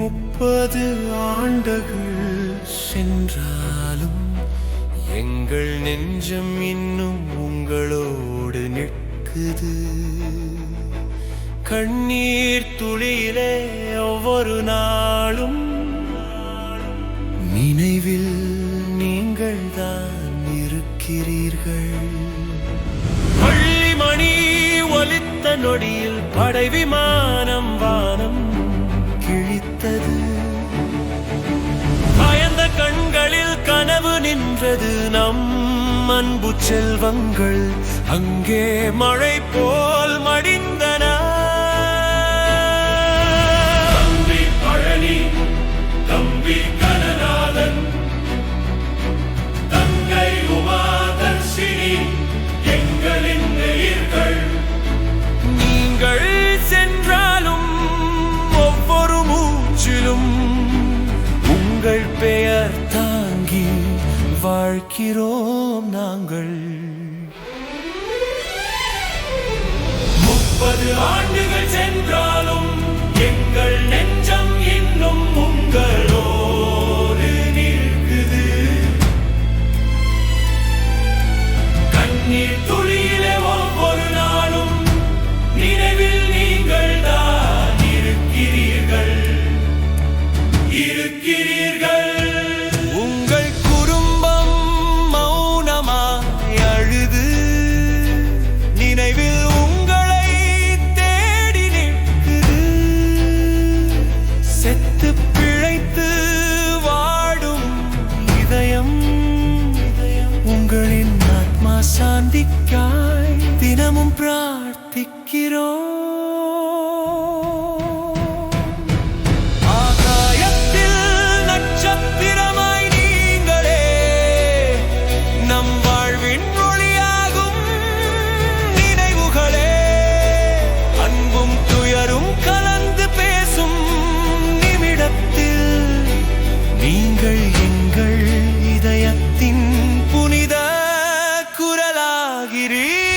முப்பது ஆண்டுகள் சென்றாலும் எங்கள் நெஞ்சம் இன்னும் உங்களோடு நிற்குது. கண்ணீர் துளியிலே ஒவ்வொரு நாளும் நினைவில் நீங்கள் தான் இருக்கிறீர்கள். பள்ளிமணி ஒலித்த நொடியில் படை விமானம் வானம் நின்றது நம் அன்பு செல்வங்கள். அங்கே மழை போல் மடிந்தன. தம்பி பழனி தம்பி கனநாதன். தங்கை உமாதர்ஷினி எங்களின் நேயர்கள். நீங்கள் சென்றாலும் ஒவ்வொரு மூச்சிலும் உங்கள் பெயர் தாங்கி வாழ்கிறோம் நாங்கள். முப்பது ஆண்டுகள் சென்று சாந்திக்காய் தினமும் பிரார்த்திக்கிறோம். ஆகிறீர்